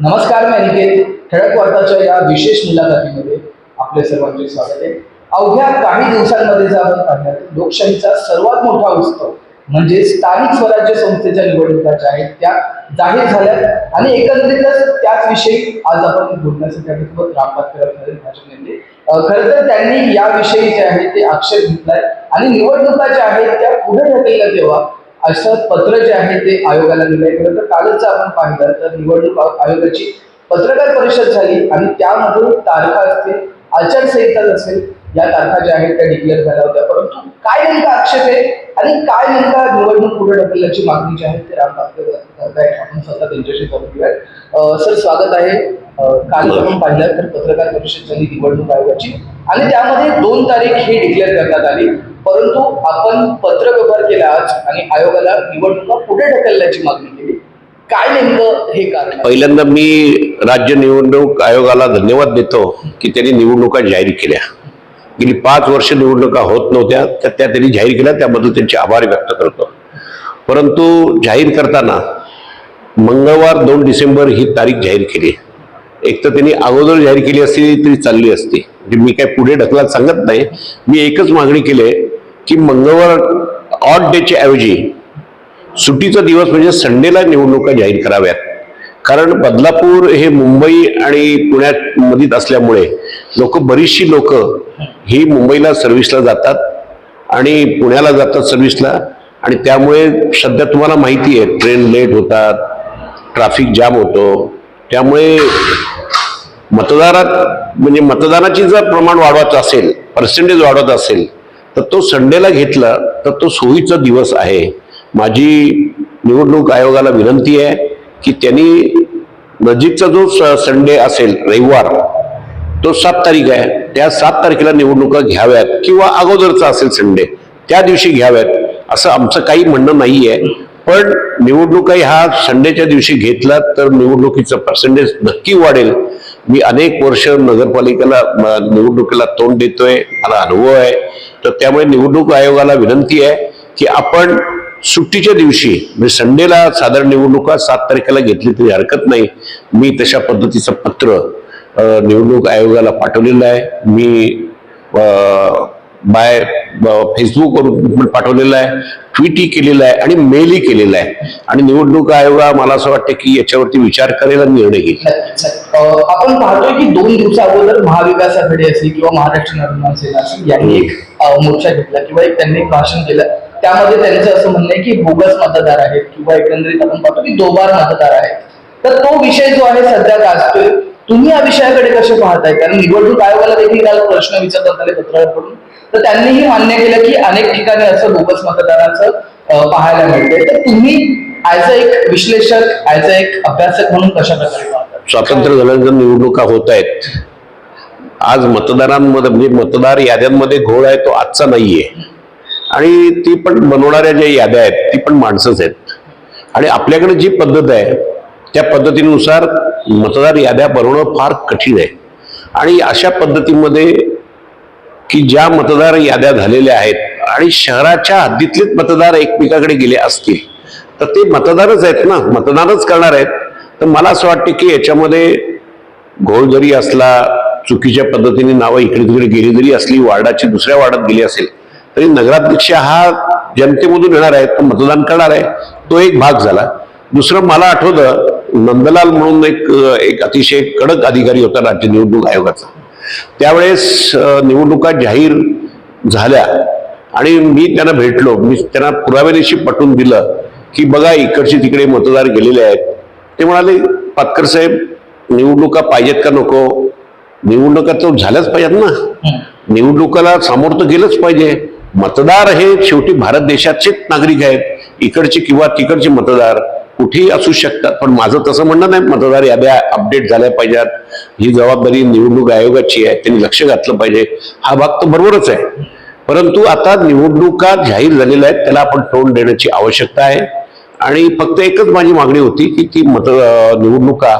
नमस्कार मी अनिकेत. ठळक वार्ताच्या या विशेष मुलाखतीमध्ये आपले सर्वांचे स्वागत आहे. अवघ्या काही दिवसांमध्ये जर आपण पाहिलं लोकशाहीचा सर्वात मोठा उत्सव म्हणजे स्थानिक स्वराज्य संस्थेच्या निवडणुका ज्या आहेत त्या जाहीर झाल्या आणि एकंदरीतच त्याच विषयी आज आपण बोलण्यासाठी आपल्यासोबत राम पाटकर भाजप नेते. खरं तर त्यांनी याविषयी जे आहे ते आक्षेप घेतलाय आणि निवडणुका ज्या आहेत त्या पुढे ढकलल्या तेव्हा असं पत्र जे आहे ते आयोगाला दिलंय खरं तर कालच आपण पाहिलं तर निवडणूक आयोगाची पत्रकार परिषद झाली आणि त्यामध्ये तारखा असतील आचारसंहिता असेल या तारखा ज्या आहेत त्या डिक्लेअर झाल्या होत्या. परंतु काय नेमका आक्षेप आहे आणि काय नेमका निवडणूक पुढे ढकलण्याची मागणी जी आहे ते राम पाटकर करतायत आपण स्वतः त्यांच्याशी करून घेऊयात सर स्वागत आहे. काल आपण पाहिलं तर पत्रकार परिषद झाली निवडणूक आयोगाची आणि त्यामध्ये दोन तारीख ही डिक्लेअर करण्यात आली. परंतु आपण पत्रव्यवहार केला आज आणि आयोगाला निवडणुका पुढे ढकलण्याची मागणी केली. काय नेमकं हे कारण पहिल्यांदा मी राज्य निवडणूक आयोगाला धन्यवाद देतो की त्यांनी निवडणुका जाहीर केल्या. गेली पाच वर्ष निवडणुका होत नव्हत्या तर त्या त्यांनी जाहीर केल्या त्याबद्दल त्यांचे आभार व्यक्त करतो. परंतु जाहीर करताना मंगळवार दोन डिसेंबर ही तारीख जाहीर केली. एक तर त्यांनी अगोदर जाहीर केली असती तरी चालली असती. म्हणजे मी काय पुढे ढकलात सांगत नाही. मी एकच मागणी केली आहे की मंगळवार ऑड डेच्या ऐवजी सुट्टीचा दिवस म्हणजे संडेला निवडणुका जाहीर कराव्यात. कारण बदलापूर हे मुंबई आणि पुण्यात मधीत असल्यामुळे लोक बरीचशी लोक ही मुंबईला सर्व्हिसला जातात आणि पुण्याला जातात सर्व्हिसला आणि त्यामुळे सध्या तुम्हाला माहिती आहे ट्रेन लेट होतात ट्रॅफिक जाम होतो. त्यामुळे मतदारात म्हणजे मतदानाची जर प्रमाण वाढवायचं असेल पर्सेंटेज वाढवत असेल तर तो संडेला घेतला तर तो सोयीचा दिवस आहे. माझी निवडणूक आयोगाला विनंती आहे की त्यांनी नजीकचा जो स- संडे असेल रविवार तो सात तारीख आहे. त्या सात तारखेला निवडणुका घ्याव्यात किंवा अगोदरचा असेल संडे त्या दिवशी घ्याव्यात असं आमचं काही म्हणणं नाही आहे पण निवडणुका ह्या संडेच्या दिवशी घेतला तर निवडणुकीचं पर्सेंटेज नक्की वाढेल. मी अनेक वर्ष नगरपालिकेला म- निवडणुकीला तोंड देतोय मला अनुभव आहे. तर त्यामुळे निवडणूक आयोगाला विनंती आहे की आपण सुट्टीच्या दिवशी म्हणजे संडेला साधारण निवडणुका सात तारखेला घेतली तरी हरकत नाही. मी तशा पद्धतीचं पत्र निवडणूक आयोगाला पाठवलेलं आहे. मी बाय फेसबुकवरून पाठवलेलं आहे ट्विटही केलेलं आहे आणि मेलही केलेलं आहे. आणि निवडणूक आयोग मला असं वाटतं की याच्यावरती विचार करायला निर्णय घेईल. आपण पाहतोय की दोन दिवसा अगोदर महाविकास आघाडी असेल किंवा महाराष्ट्र निर्माण सेना असेल यांनी एक मोर्चा घेतला किंवा एक त्यांनी भाषण केलं. त्यामध्ये त्यांचं असं म्हणणं आहे की बोगस मतदार आहेत किंवा एकंदरीत आपण पाहतो की दोबार मतदार आहेत. तर तो विषय जो आहे सध्या गाजतोय तुम्ही या विषयाकडे कसे पाहताय? कारण निवडणूक आयोगाला देखील काल प्रश्न विचारतात आले पत्रकारांकडून तर त्यांनीही मान्य केलं की अनेक ठिकाणी असं बोगस मतदारांचं पाहायला मिळतंय. तर तुम्ही ऍज अ एक विश्लेषक ऍज अ एक अभ्यासक म्हणून कशा प्रकारे पाहता? स्वातंत्र्य झाल्यानंतर निवडणुका होत आहेत. आज मतदारांमध्ये म्हणजे मतदार याद्यांमध्ये घोळ आहे तो आजचा नाहीये. आणि ती पण बनवणाऱ्या ज्या याद्या आहेत ती पण माणसंच आहेत. आणि आपल्याकडे जी पद्धत आहे त्या पद्धतीनुसार मतदार याद्या बनवणं फार कठीण आहे. आणि अशा पद्धतीमध्ये की ज्या मतदार याद्या झालेल्या आहेत आणि शहराच्या हद्दीतलेच मतदार एकमेकाकडे गेले असतील तर ते मतदारच आहेत ना? मतदानच करणार आहेत. तर मला असं वाटतं की याच्यामध्ये घोळ जरी असला चुकीच्या पद्धतीने नावं इकडे तिकडे गेली जरी असली वार्डाची दुसऱ्या वार्डात गेली असेल तरी नगराध्यक्ष हा जनतेमधून येणार आहे तो मतदान करणार आहे. तो एक भाग झाला. दुसरं मला आठवतं नंदलाल म्हणून एक एक अतिशय कडक अधिकारी होता राज्य निवडणूक आयोगाचा. त्यावेळेस निवडणुका जाहीर झाल्या आणि मी त्यांना भेटलो. मी त्यांना पुराव्यानिशी पटवून दिलं की बघा इकडचे तिकडे मतदार गेलेले आहेत. ते म्हणाले पातकर साहेब निवडणुका पाहिजेत का नको? निवडणुका तर झाल्याच पाहिजेत ना. निवडणुकाला सामोरं तर गेलंच पाहिजे. मतदार हे शेवटी भारत देशाचेच नागरिक आहेत. इकडचे किंवा तिकडचे मतदार. कुठेही असू शकतात. पण माझं तसं म्हणणं नाही मतदार याद्या अपडेट झाल्या पाहिजेत. ही जबाबदारी निवडणूक आयोगाची आहे त्यांनी लक्ष घातलं पाहिजे. हा भाग तर बरोबरच आहे. परंतु आता निवडणुका जाहीर झालेल्या आहेत त्याला आपण तोंड देण्याची आवश्यकता आहे. आणि फक्त एकच माझी मागणी होती की ती मत निवडणुका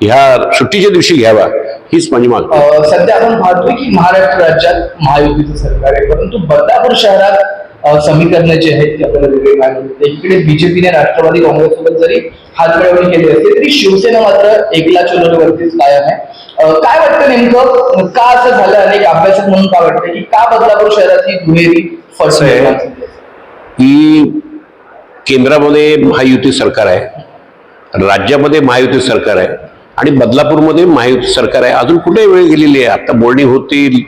ह्या सुट्टीच्या दिवशी घ्यावा हीच माझी मागणी सध्या आपण पाहतोय की महाराष्ट्र राज्यात महायुतीचं सरकार आहे. परंतु बदलापूर शहरात समीकरणं जी आहेत ती आपल्याला वेगळी मिळते इकडे बीजेपीने राष्ट्रवादी काँग्रेससोबत जरी हातमिळवणी केली असते तरी शिवसेना मात्र एकला चलोवरतीच कायम आहे. काय वाटतं नेमकं? का असं झालं? अनेक अभ्यासक म्हणून काय वाटतं की का बदलापूर शहरात ही दुहेरी फट असं आहे. केंद्रामध्ये महायुती सरकार आहे राज्यामध्ये महायुती सरकार आहे आणि बदलापूरमध्ये महायुती सरकार आहे. अजून कुठे वेळ गेलेली आहे? आता बोलणी होतील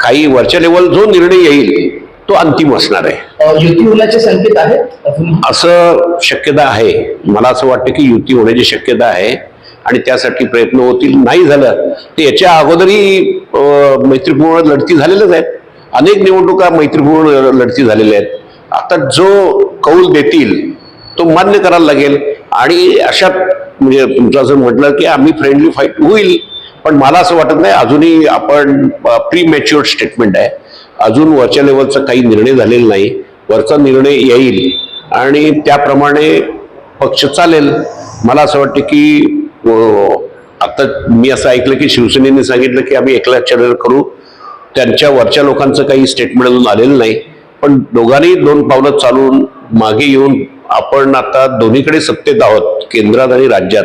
काही वरच्या लेवल जो निर्णय येईल तो अंतिम असणार आहे. युती होण्याचे संकेत आहेत? असं शक्यता आहे. मला असं वाटतं की युती होण्याची शक्यता आहे आणि त्यासाठी प्रयत्न होतील. नाही झालं तर याच्या अगोदरही मैत्रीपूर्ण लढती झालेल्याच आहेत. अनेक निवडणुका मैत्रीपूर्ण लढती झालेल्या आहेत. आता जो कौल देतील तो मान्य करायला लागेल. आणि अशा म्हणजे तुमचं असं म्हटलं की आम्ही फ्रेंडली फाईट होईल. पण मला असं वाटत नाही अजूनही आपण प्री मॅच्युअर स्टेटमेंट आहे. अजून वरच्या लेवलचा काही निर्णय झालेला नाही. वरचा निर्णय येईल. आणि त्याप्रमाणे पक्ष चालेल. मला असं वाटतं की आता मी असं ऐकलं की शिवसेनेने सांगितलं की आम्ही एकला चर्चा करू. त्यांच्या वरच्या लोकांचं काही स्टेटमेंट अजून आलेलं नाही. पण दोघांनी दोन पावलं चालून मागे येऊन आपण आता दोन्हीकडे सत्तेत आहोत केंद्रात आणि राज्यात.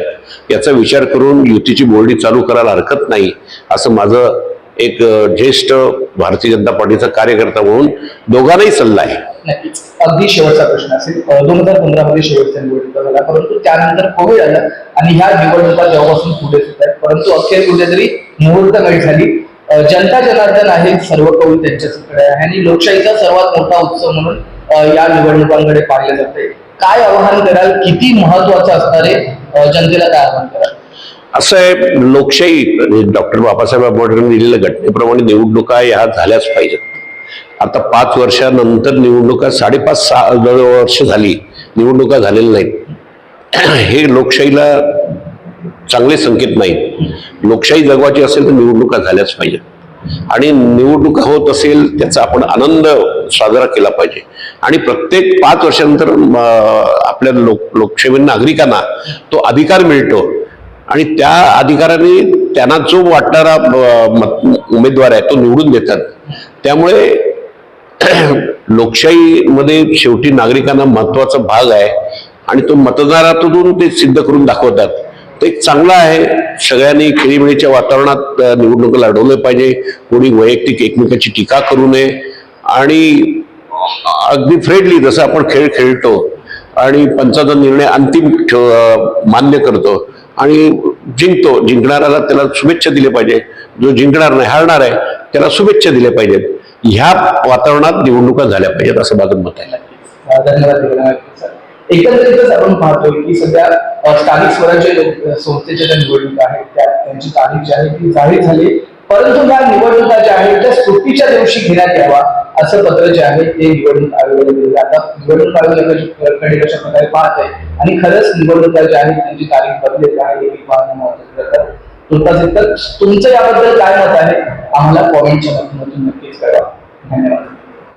याचा विचार करून युतीची बोलणी चालू करायला हरकत नाही असं माझं एक ज्येष्ठ भारतीय जनता पार्टीचा कार्यकर्ता म्हणून दोघांनाही सल्ला आहे. अगदी शेवटचा प्रश्न असेल. दोन हजार पंधरा मध्ये शेवटच्या निवडणुका झाल्या. परंतु त्यानंतर कोविड आलं आणि ह्या निवडणुका जेव्हापासून पुढे सुद्धा आहेत. परंतु अखेर कुठेतरी मुहूर्त घाई झाली. जनता जनार्दन आहे. सर्व कौल त्यांच्याकडे आहे आणि लोकशाहीचा सर्वात मोठा उत्सव म्हणून या निवडणुकांकडे पाहिले जाते काय आवाहन कराल? किती महत्वाचं असणार आहे जनतेला काय आवाहन कराल? असं आहे लोकशाही म्हणजे डॉक्टर बाबासाहेब आंबेडकरांनी दिलेल्या घटनेप्रमाणे निवडणुका ह्या झाल्याच पाहिजेत. आता पाच वर्षानंतर निवडणुका साडेपाच सहा वर्ष झाली निवडणुका झालेल्या नाहीत. हे लोकशाहीला चांगले संकेत नाहीत. लोकशाही जगवायची असेल तर निवडणुका झाल्याच पाहिजेत. आणि निवडणुका होत असेल त्याचा आपण आनंद साजरा केला पाहिजे. आणि प्रत्येक पाच वर्षानंतर आपल्या लोक लोकशाही नागरिकांना तो अधिकार मिळतो. आणि त्या अधिकाऱ्यांनी त्यांना जो वाटणारा मत- उमेदवार आहे तो निवडून देतात. त्यामुळे लोकशाहीमध्ये शेवटी नागरिकांना महत्त्वाचा भाग आहे आणि तो मतदारातून ते सिद्ध करून दाखवतात. ते एक चांगलं आहे. सगळ्यांनी खेळीमेळीच्या वातावरणात अं, निवडणुका लढवलं पाहिजे. कोणी वैयक्तिक एकमेकाची टीका करू नये. आणि अगदी फ्रेंडली जसं आपण खेळ खेळतो आणि पंचाचा निर्णय अंतिम मान्य करतो आणि जिंकतो जिंकणाऱ्याला त्याला शुभेच्छा दिल्या पाहिजे. जो जिंकणार नाही हारणार आहे त्याला शुभेच्छा दिल्या पाहिजेत. ह्या वातावरणात निवडणुका झाल्या पाहिजेत असं माझं मत आहे. एकंदरीतच आपण पाहतो की सध्या स्थानिक स्वराज्य लोक- संस्थेच्या ज्या निवडणुका आहेत त्या त्यांची तारीख जी आहे ती जाहीर झाली. परंतु या निवडणुका ज्या आहेत त्या सुट्टीच्या दिवशी घेण्यात यावा असं पत्र जे आहे ते निवडणूक आयोगाला दिले आता निवडणूक आयोगाकडे कशा प्रकारे पाहत आहे. आणि खरंच निवडणुका ज्या आहेत त्यांची तारीख बदलेल आहे हे पाहणं महत्वाचं तुमचं याबद्दल काय मत आहे? आम्हाला कॉमेंटच्या माध्यमातून नक्कीच कळवा.